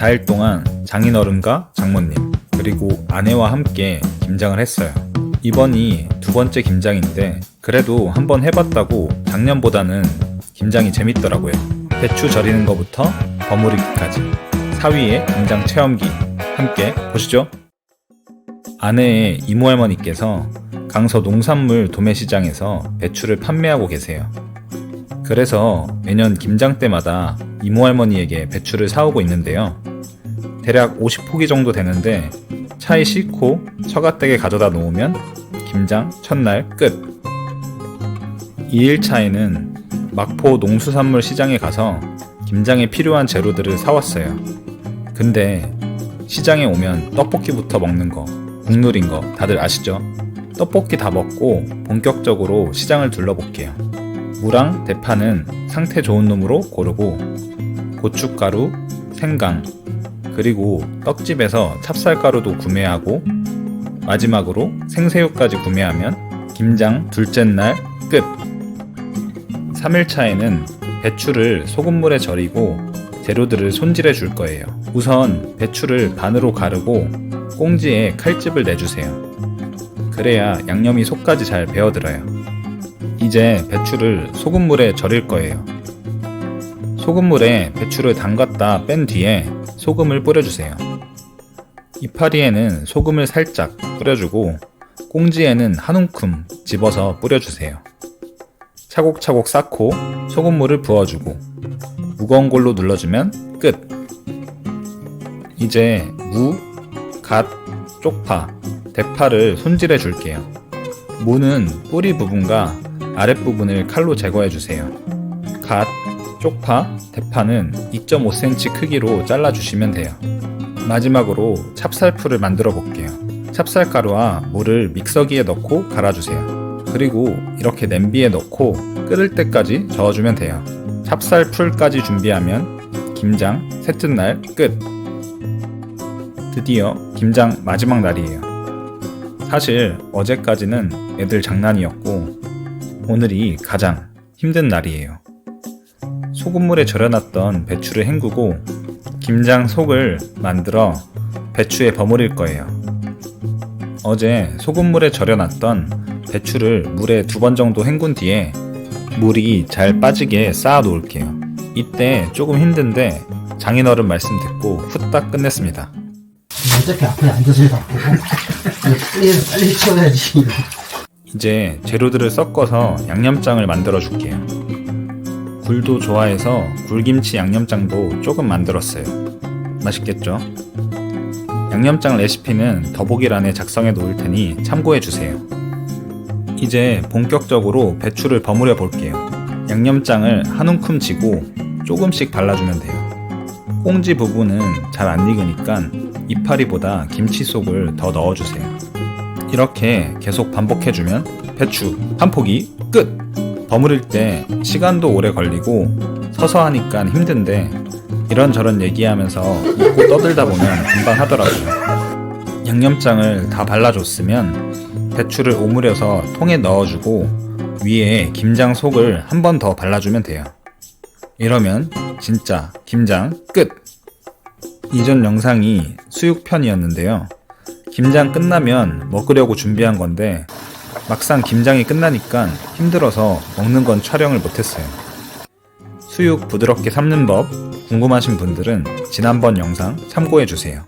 4일 동안 장인어른과 장모님, 그리고 아내와 함께 김장을 했어요. 이번이 두 번째 김장인데, 그래도 한번 해봤다고 작년보다는 김장이 재밌더라고요. 배추 절이는 것부터 버무리기까지. 사위의 김장 체험기. 함께 보시죠. 아내의 이모 할머니께서 강서 농산물 도매시장에서 배추를 판매하고 계세요. 그래서 매년 김장 때마다 이모 할머니에게 배추를 사오고 있는데요. 대략 50포기 정도 되는데 차에 싣고 처갓댁에 가져다 놓으면 김장 첫날 끝. 2일차에는 막포 농수산물 시장에 가서 김장에 필요한 재료들을 사왔어요. 근데 시장에 오면 떡볶이부터 먹는 거, 국룰인 거 다들 아시죠? 떡볶이 다 먹고 본격적으로 시장을 둘러볼게요. 무랑 대파는 상태 좋은 놈으로 고르고 고춧가루, 생강, 그리고 떡집에서 찹쌀가루도 구매하고 마지막으로 생새우까지 구매하면 김장 둘째 날 끝. 3일차에는 배추를 소금물에 절이고 재료들을 손질해 줄 거예요. 우선 배추를 반으로 가르고 꽁지에 칼집을 내주세요. 그래야 양념이 속까지 잘 배어들어요. 이제 배추를 소금물에 절일 거예요. 소금물에 배추를 담갔다 뺀 뒤에 소금을 뿌려주세요. 이파리에는 소금을 살짝 뿌려주고 꽁지에는 한 움큼 집어서 뿌려주세요. 차곡차곡 쌓고 소금물을 부어주고 무거운 걸로 눌러주면 끝. 이제 무, 갓, 쪽파, 대파를 손질해 줄게요. 무는 뿌리 부분과 아랫부분을 칼로 제거해 주세요. 갓, 쪽파, 대파는 2.5cm 크기로 잘라 주시면 돼요. 마지막으로 찹쌀풀을 만들어 볼게요. 찹쌀가루와 물을 믹서기에 넣고 갈아주세요. 그리고 이렇게 냄비에 넣고 끓을 때까지 저어주면 돼요. 찹쌀풀까지 준비하면 김장 셋째 날 끝. 드디어 김장 마지막 날이에요. 사실 어제까지는 애들 장난이었고 오늘이 가장 힘든 날이에요. 소금물에 절여놨던 배추를 헹구고 김장 속을 만들어 배추에 버무릴 거예요. 어제 소금물에 절여놨던 배추를 물에 두 번 정도 헹군 뒤에 물이 잘 빠지게 쌓아 놓을게요. 이때 조금 힘든데 장인어른 말씀 듣고 후딱 끝냈습니다. 어차피 앞에 앉아서 빨리 빨리 치워야지 이제 재료들을 섞어서 양념장을 만들어 줄게요. 굴도 좋아해서 굴김치 양념장도 조금 만들었어요. 맛있겠죠? 양념장 레시피는 더보기란에 작성해 놓을 테니 참고해 주세요. 이제 본격적으로 배추를 버무려 볼게요. 양념장을 한 움큼 지고 조금씩 발라주면 돼요. 꽁지 부분은 잘 안 익으니까 이파리보다 김치 속을 더 넣어주세요. 이렇게 계속 반복해주면 배추 한 포기 끝! 버무릴 때 시간도 오래 걸리고 서서 하니까 힘든데 이런저런 얘기하면서 웃고 떠들다 보면 금방 하더라고요. 양념장을 다 발라줬으면 배추를 오므려서 통에 넣어주고 위에 김장 속을 한 번 더 발라주면 돼요. 이러면 진짜 김장 끝! 이전 영상이 수육편이었는데요. 김장 끝나면 먹으려고 준비한 건데 막상 김장이 끝나니까 힘들어서 먹는 건 촬영을 못했어요. 수육 부드럽게 삶는 법 궁금하신 분들은 지난번 영상 참고해주세요.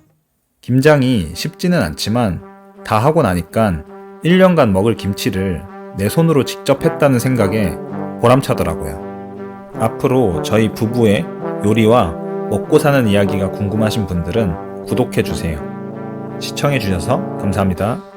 김장이 쉽지는 않지만 다 하고 나니까 1년간 먹을 김치를 내 손으로 직접 했다는 생각에 보람차더라고요. 앞으로 저희 부부의 요리와 먹고 사는 이야기가 궁금하신 분들은 구독해주세요. 시청해주셔서 감사합니다.